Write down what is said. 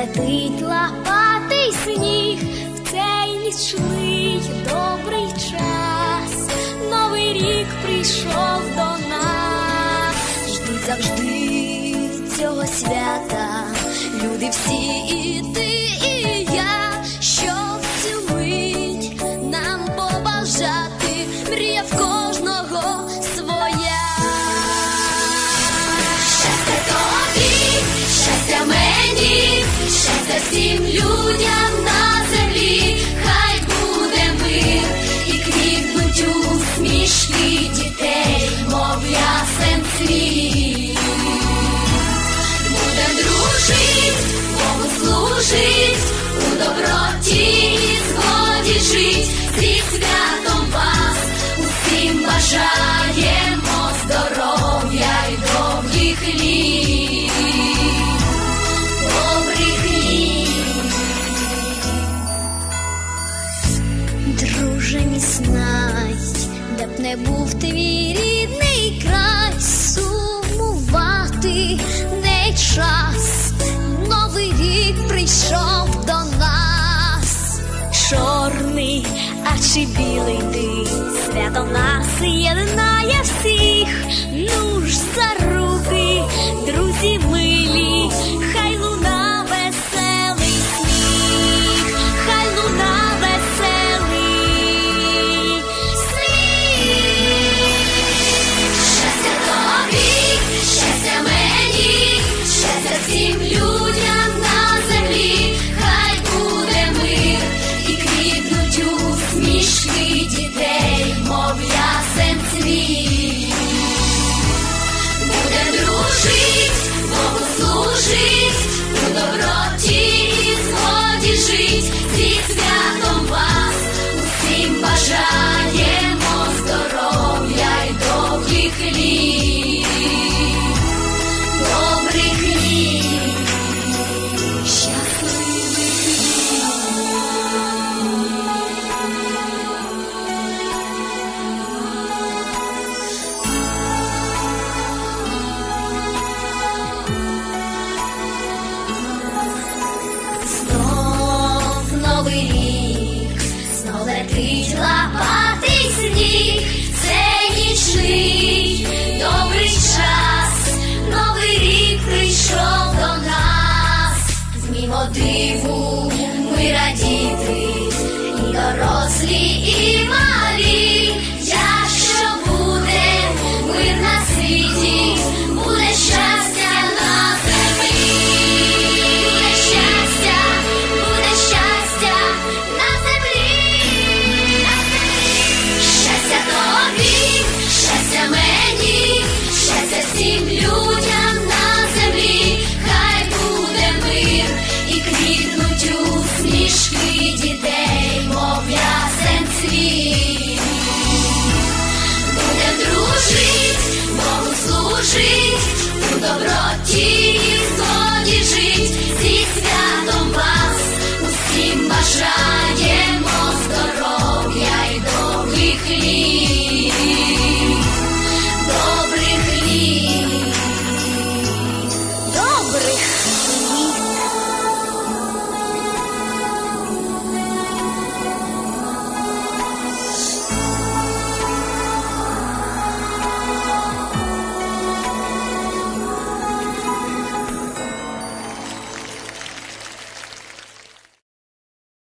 летить лопатий сніг, в цей нічний добрий час. Новий рік прийшов до нас, ждуть завжди свята. Люди всі і ти, і я, щоб цю мить нам побажати, мрія в кожного своя. Щастя тобі, щастя мені, щастя всім людям на землі, хай буде мир і квітнуть усмішки дітей, мов ясен світ. Служить, у доброті згоді жить, зі святом вас усім бажаємо здоров'я й довгих літ, добрих літ. Друже мій знай, де б не був твій рідний край, Чи білий ти, свято нас єднає всіх. Ну ж за руки, друзі милі, хай луна веселий хай луна веселий сміх. Щастя тобі, щастя мені, щастя дорослі, і